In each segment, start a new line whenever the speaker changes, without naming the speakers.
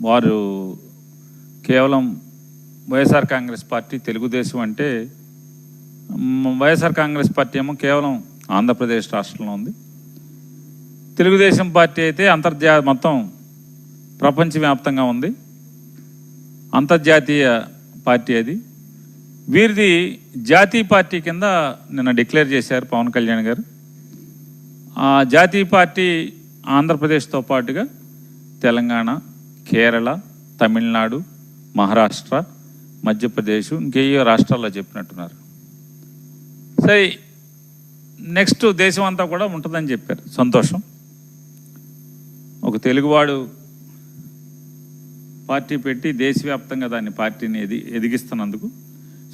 వారు కేవలం వైఎస్ఆర్ కాంగ్రెస్ పార్టీ తెలుగుదేశం అంటే వైఎస్ఆర్ కాంగ్రెస్ పార్టీ ఏమో కేవలం ఆంధ్రప్రదేశ్ రాష్ట్రంలో ఉంది. తెలుగుదేశం పార్టీ అయితే అంతర్జా మొత్తం ప్రపంచవ్యాప్తంగా ఉంది. అంతర్జాతీయ పార్టీ అది. వీరిది జాతీయ పార్టీ కింద నిన్న డిక్లేర్ చేశారు పవన్ కళ్యాణ్ గారు. ఆ జాతీయ పార్టీ ఆంధ్రప్రదేశ్తో పాటుగా తెలంగాణ కేరళ తమిళనాడు మహారాష్ట్ర మధ్యప్రదేశ్ ఇంకేయో రాష్ట్రాల్లో చెప్పినట్టున్నారు. సరే నెక్స్ట్ దేశం అంతా కూడా ఉంటుందని చెప్పారు. సంతోషం. ఒక తెలుగువాడు పార్టీ పెట్టి దేశవ్యాప్తంగా దాన్ని పార్టీని ఎది ఎదిగిస్తున్నందుకు.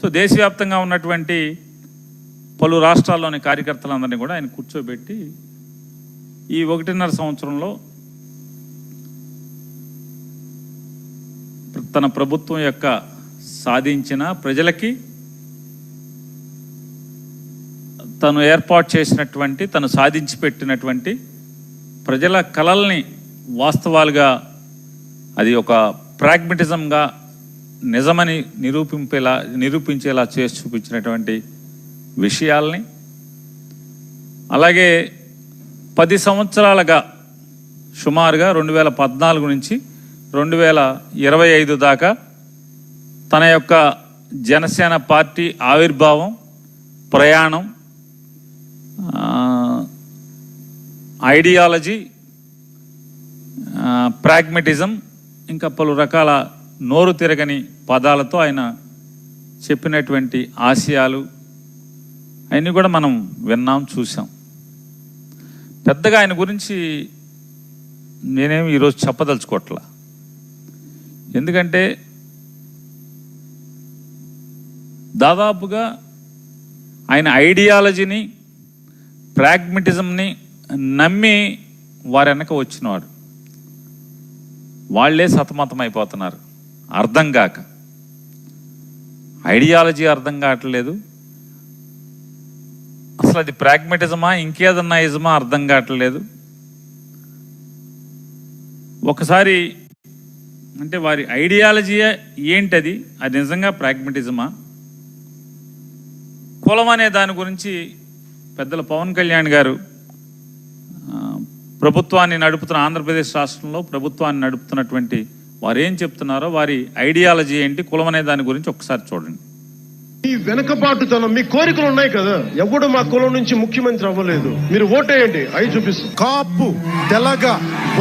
సో దేశవ్యాప్తంగా ఉన్నటువంటి పలు రాష్ట్రాల్లోని కార్యకర్తలందరినీ కూడా ఆయన కూర్చోబెట్టి ఈ ఒకటిన్నర సంవత్సరంలో తన ప్రభుత్వం యొక్క సాధించిన ప్రజలకి తను ఏర్పాటు చేసినటువంటి తను సాధించి పెట్టినటువంటి ప్రజల కళల్ని వాస్తవాలుగా అది ఒక ప్రాగ్మెటిజంగా నిజమని నిరూపింపేలా నిరూపించేలా చేసి చూపించినటువంటి విషయాల్ని. అలాగే పది సంవత్సరాలుగా సుమారుగా రెండు వేల పద్నాలుగు నుంచి రెండు వేల ఇరవై ఐదు దాకా తన యొక్క జనసేన పార్టీ ఆవిర్భావం ప్రయాణం ఐడియాలజీ ప్రాగ్మెటిజం ఇంకా పలు రకాల నోరు తిరగని పదాలతో ఆయన చెప్పినటువంటి ఆశయాలు అవన్నీ కూడా మనం విన్నాం చూసాం పెద్దగా ఆయన గురించి నేనేమి ఈరోజు చెప్పదలుచుకోవట్లా. ఎందుకంటే దాదాపుగా ఆయన ఐడియాలజీని ప్రాగ్మెటిజంని నమ్మి వారి వెనక వచ్చినవాడు. వాళ్ళే సతమతమైపోతున్నారు అర్థం కాక. ఐడియాలజీ అర్థం కావట్లేదు. అసలు అది ప్రాగ్మెటిజమా ఇంకేదన్నా ఇజమా అర్థం కావట్లేదు. ఒకసారి అంటే వారి ఐడియాలజీ ఏంటది? అది నిజంగా ప్రాగ్మటిజమా కులం అనే దాని గురించి పెద్దల పవన్ కళ్యాణ్ గారు ప్రభుత్వాన్ని నడుపుతున్న ఆంధ్రప్రదేశ్ రాష్ట్రంలో ప్రభుత్వాన్ని నడుపుతున్నటువంటి వారు ఏం చెప్తున్నారో వారి ఐడియాలజీ ఏంటి కులం అనే దాని గురించి ఒకసారి చూడండి.
ఈ వెనకబాటుతనం మీ కోరికలు ఉన్నాయి కదా? ఎవడు మా కులం నుంచి ముఖ్యమంత్రి అవ్వలేదు. మీరు ఓటేయండి అవి చూపిస్తుంది
కాపు తెలగ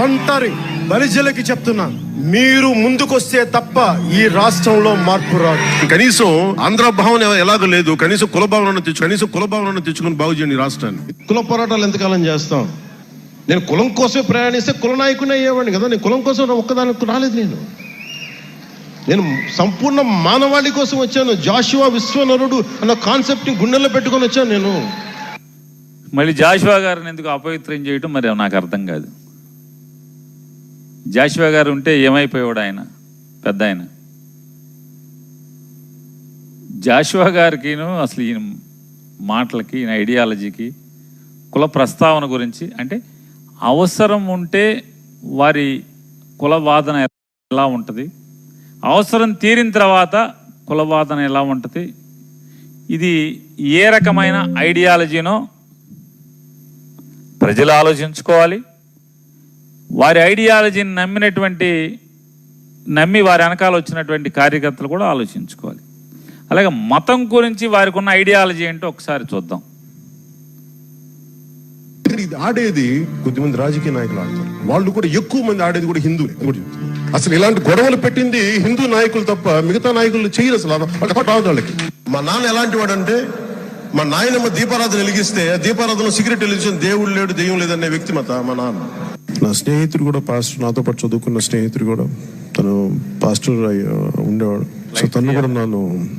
ఒంటరి బలిజలకి చెప్తున్నా మీరు ముందుకొస్తే తప్ప ఈ రాష్ట్రంలో మార్పు రాదు.
కనీసం ఆంధ్ర భావన ఎలాగో లేదు? కనీసం కుల భావన తెచ్చు కనీసం కుల భావన తెచ్చుకుని బాగు చేయండి ఈ రాష్ట్రాన్ని.
కుల పోరాటాలు ఎంతకాలం చేస్తాం? నేను కులం కోసమే ప్రయాణిస్తే కుల నాయకుని అయ్యేవాడిని కదా. నేను కులం కోసం ఒక్కదానికి రాలేదు నేను. నేను సంపూర్ణ మానవాళి కోసం వచ్చాను. జాషువా విశ్వనరుడు అన్న కాన్సెప్ట్ని గుండెల్లో పెట్టుకొని వచ్చాను నేను.
మళ్ళీ జాషువా గారిని ఎందుకు అపవిత్రం చేయటం మరి నాకు అర్థం కాదు. జాషువా గారు ఉంటే ఏమైపోయాడు ఆయన? పెద్ద ఆయన. జాషువా గారికిను అసలు ఈయన మాటలకి ఈయన ఐడియాలజీకి కుల ప్రస్తావన గురించి అంటే అవసరం ఉంటే వారి కుల వాదన ఎలా ఉంటుంది? అవసరం తీరిన తర్వాత కులవాదన ఎలా ఉంటుంది? ఇది ఏ రకమైన ఐడియాలజీనో ప్రజలు ఆలోచించుకోవాలి. వారి ఐడియాలజీని నమ్మినటువంటి నమ్మి వారి వెనకాల వచ్చినటువంటి కార్యకర్తలు కూడా ఆలోచించుకోవాలి. అలాగే మతం గురించి వారికి ఉన్న ఐడియాలజీ ఏంటో ఒకసారి చూద్దాం.
ఇది ఆడేది కొద్దిమంది రాజకీయ నాయకులు ఆడతారు. వాళ్ళు కూడా ఎక్కువ మంది ఆడేది కూడా హిందువులే. చెప్తున్నా. అసలు ఇలాంటి గొడవలు పెట్టింది హిందూ నాయకులు తప్ప మిగతా నాయకులు చేయరు అసలు. రాదు వాళ్ళకి
మా నాన్న ఎలాంటి వాడంటే మా నాయనమ్మ దీపారాధన వెలిగిస్తే దీపారాధన సిగరెట్ వెలిగించిన దేవుడు లేడు దెయ్యం లేదనే వ్యక్తిమత మా నాన్న.
నా స్నేహితుడు కూడా పాస్టర్ నాతో పాటు చదువుకున్న స్నేహితుడు కూడా తను పాస్టర్ అయ్య- ఉండేవాడు. సో తను కూడా నన్ను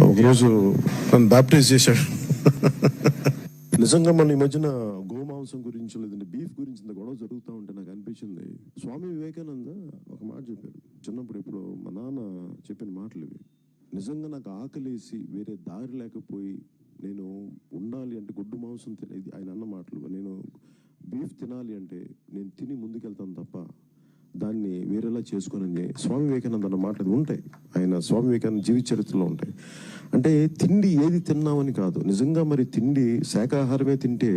ఒకరోజు నన్ను బ్యాప్టైజ్ చేశాడు. నిజంగా మన ఈ మధ్యన మాంసం గురించి లేదంటే బీఫ్ గురించి ఇంత గొడవ జరుగుతూ ఉంటే నాకు అనిపించింది. స్వామి వివేకానంద ఒక మాట చెప్పారు చిన్నప్పుడు ఇప్పుడు మా నాన్న చెప్పిన మాటలు ఇవి. నిజంగా నాకు ఆకలేసి వేరే దారి లేకపోయి నేను ఉండాలి అంటే గుడ్డు మాంసం తిన ఇది ఆయన అన్న మాటలు. నేను బీఫ్ తినాలి అంటే నేను తిని ముందుకెళ్తాను తప్ప
దాన్ని వేరేలా చేసుకోనని స్వామి వివేకానంద అన్న మాటలు ఉంటాయి ఆయన స్వామి వివేకానంద జీవిత చరిత్రలో ఉంటాయి అంటే తిండి ఏది తిన్నామని కాదు. నిజంగా మరి తిండి శాకాహారమే తింటే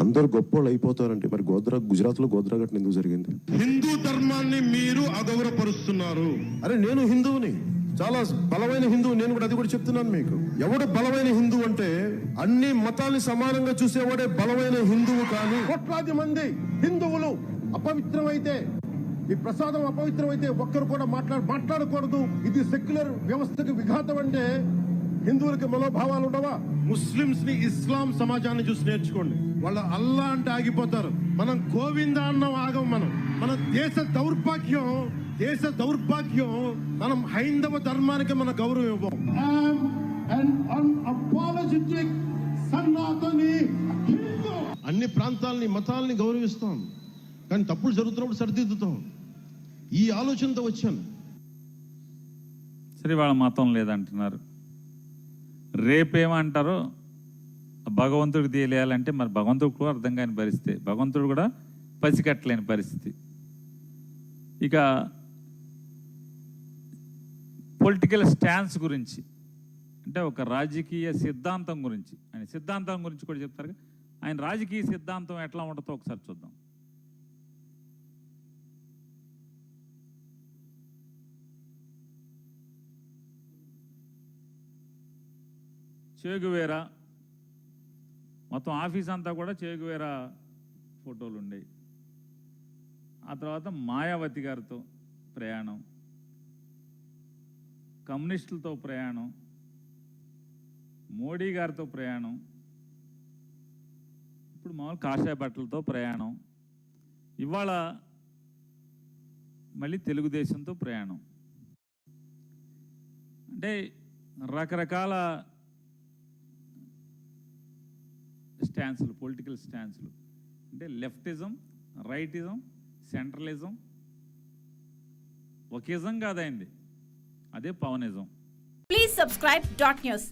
అందరు గొప్పోళ్ళు అయిపోతారంటే మరి గోద్రా గుజరాత్లో గోద్రా ఘటన ఎందుకు జరిగింది?
హిందూ ధర్మాన్ని మీరు అగౌరవపరుస్తున్నారు.
అరే నేను హిందువుని. చాలా బలమైన హిందువు. నేను కూడా అది కూడా చెప్తున్నాను మీకు. ఎవడు బలమైన హిందువు అంటే అన్ని మతాల్ని సమానంగా చూసేవాడే బలమైన హిందువు కానీ
కోట్లాది మంది హిందువులు అపవిత్రమైతే ఈ ప్రసాదం అపవిత్రమైతే ఒక్కరు కూడా మాట్లాడ మాట్లాడకూడదు. ఇది సెక్యులర్ వ్యవస్థకు విఘాతం అంటే హిందువులకి మనోభావాలు ఉండవా? ముస్లింస్ని ఇస్లాం సమాజాన్ని చూసి నేర్చుకోండి. వాళ్ళు అల్లా అంటే ఆగిపోతారు. మనం గోవింద అన్నం ఆగం మనం. మన దేశ దౌర్భాగ్యం దేశ దౌర్భాగ్యం మనం హైందవ ధర్మానికి మన గౌరవం ఇవ్వం. సనాతని అన్ని ప్రాంతాలని మతాలని గౌరవిస్తాం. కానీ తప్పులు జరుగుతున్నప్పుడు సరిదిద్దుతాం. ఈ ఆలోచనతో వచ్చాను.
సరే వాళ్ళ మతం లేదంటున్నారు. రేపేమంటారో భగవంతుడికి తెలియాలంటే మరి భగవంతుడికి కూడా అర్థం కాని పరిస్థితి. భగవంతుడు కూడా పసికట్టలేని పరిస్థితి. ఇక పొలిటికల్ స్టాన్స్ గురించి అంటే ఒక రాజకీయ సిద్ధాంతం గురించి ఆయన సిద్ధాంతం గురించి కూడా చెప్తారు ఆయన రాజకీయ సిద్ధాంతం ఎట్లా ఉంటుందో ఒకసారి చూద్దాం. చేగువేరా. మొత్తం ఆఫీస్ అంతా కూడా చేగువేరా ఫోటోలు ఉండేవి. ఆ తర్వాత మాయావతి గారితో ప్రయాణం. కమ్యూనిస్టులతో ప్రయాణం. మోడీ గారితో ప్రయాణం. ఇప్పుడు మామూలు కాషాయ బట్టలతో ప్రయాణం. ఇవాళ మళ్ళీ తెలుగుదేశంతో ప్రయాణం. అంటే రకరకాల స్టాన్సులు పొలిటికల్ స్టాన్సులు. అంటే లెఫ్టిజం రైటిజం సెంట్రలిజం. ఒకేజం కాదైంది అదే Pawanism.
Please subscribe dot news